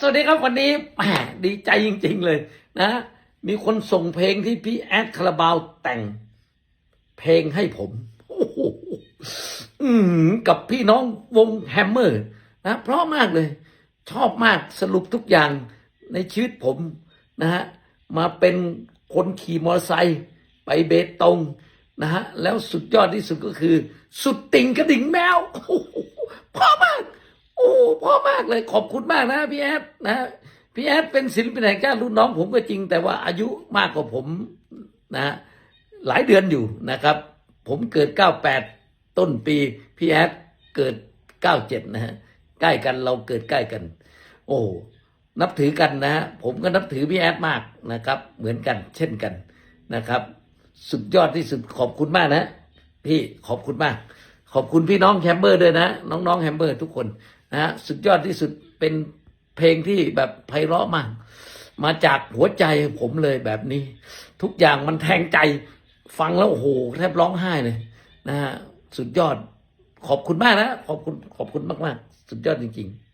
สวัสดีครับวันนี้แหมดีใจจริง ๆ เลยนะ มีคนส่งเพลงที่พี่แอดคาราบาวแต่ง เพลงให้ผมโอ้โหอืมกับพี่น้องวงแฮมเมอร์นะเพราะมากเลย ชอบมากสรุปทุกอย่างในชีวิตผมนะฮะมาเป็นคนขี่มอเตอร์ไซค์ไปเบตงนะฮะแล้วสุดยอดที่สุดก็คือ สุดติ่งกระดิ่งแมวโอ้โหเพ่อมากากเลยขอบคุณมากนะพี่แอดนะพี่แอดเป็นศิลปินแห่งชาติรุ่นน้องผมก็จริง แต่ว่าอายุมากกว่าผมนะหลายเดือนอยู่นะครับ ผมเกิด 98 ต้นปี พี่แอดเกิด 97 นะฮะใกล้กันเราเกิดใกล้กัน โอ้นับถือกันนะฮะผมก็นับถือพี่แอดมากนะครับ เหมือนกัน เช่นกันนะครับ สุดยอดที่สุดขอบคุณมากนะพี่ขอบคุณมาก ขอบคุณพี่น้องแฮมเบอร์ด้วยนะ น้องๆแฮมเบอร์ทุกคน นะฮะสุดยอดที่สุดเป็นเพลงที่แบบไพเราะมาก มาจากหัวใจผมเลยแบบนี้ ทุกอย่างมันแทงใจฟังแล้วโอ้โหแทบร้องไห้เลยนะฮะสุดยอดขอบคุณมากนะขอบคุณขอบคุณมาก ๆ สุดยอดจริง ๆ